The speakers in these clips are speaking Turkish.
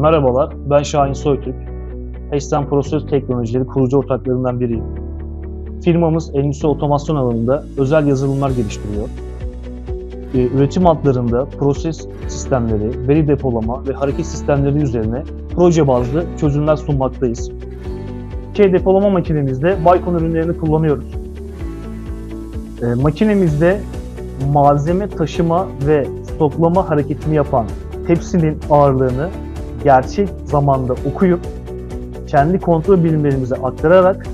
Merhabalar, ben Şahin Soytürk. Esten Proses Teknolojileri kurucu ortaklarından biriyim. Firmamız endüstri otomasyon alanında özel yazılımlar geliştiriyor. Ee, Üretim hatlarında proses sistemleri, veri depolama ve hareket sistemleri üzerine proje bazlı çözümler sunmaktayız. K depolama makinemizde Baycon ürünlerini kullanıyoruz. Ee, makinemizde malzeme taşıma ve stoklama hareketini yapan tepsinin ağırlığını gerçek zamanda okuyup kendi kontrol birimlerimize aktararak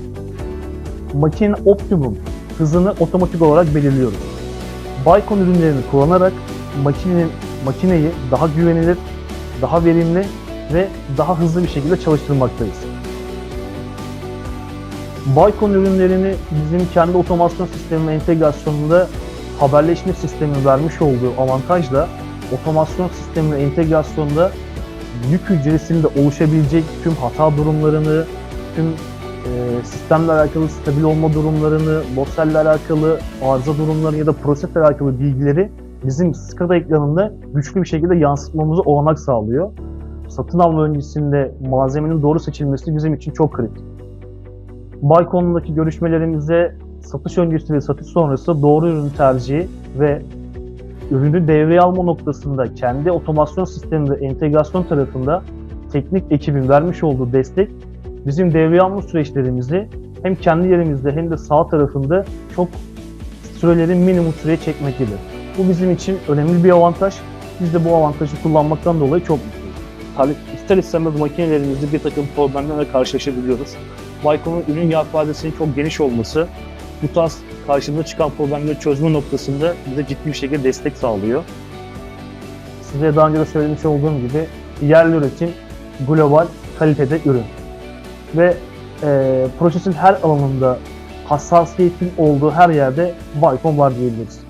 makinenin optimum hızını otomatik olarak belirliyoruz. Baycon ürünlerini kullanarak makinenin makineyi daha güvenilir, daha verimli ve daha hızlı bir şekilde çalıştırmaktayız. Baycon ürünlerini bizim kendi otomasyon sistemi entegrasyonunda haberleşme sistemi vermiş olduğu avantajla otomasyon sistemine entegrasyonda yük hücresinde oluşabilecek tüm hata durumlarını, tüm e, sistemle alakalı stabil olma durumlarını, losselle alakalı arıza durumlarını ya da prosesle alakalı bilgileri bizim SCADA ekranında güçlü bir şekilde yansıtmamızı olanak sağlıyor. Satın alma öncesinde malzemenin doğru seçilmesi bizim için çok kritik. Baykon'daki görüşmelerimizde satış öncesi ve satış sonrası doğru ürün tercihi ve ürünü devreye alma noktasında kendi otomasyon sistemi ve entegrasyon tarafında teknik ekibin vermiş olduğu destek bizim devreye alma süreçlerimizi hem kendi yerimizde hem de sağ tarafında çok süreleri minimum süreye çekmektedir. Bu bizim için önemli bir avantaj. Biz de bu avantajı kullanmaktan dolayı çok mutluyuz. İster istemez makinelerimizde bir takım problemlerle karşılaşabiliyoruz. Baykon'un ürün yelpazesinin çok geniş olması bu tarz karşımıza çıkan problemleri çözme noktasında bize ciddi bir şekilde destek sağlıyor. Size daha önce de söylemiş olduğum gibi yerli üretim, global kalitede ürün. Ve e, prosesin her alanında hassasiyetin olduğu her yerde Baycon var diyebiliriz.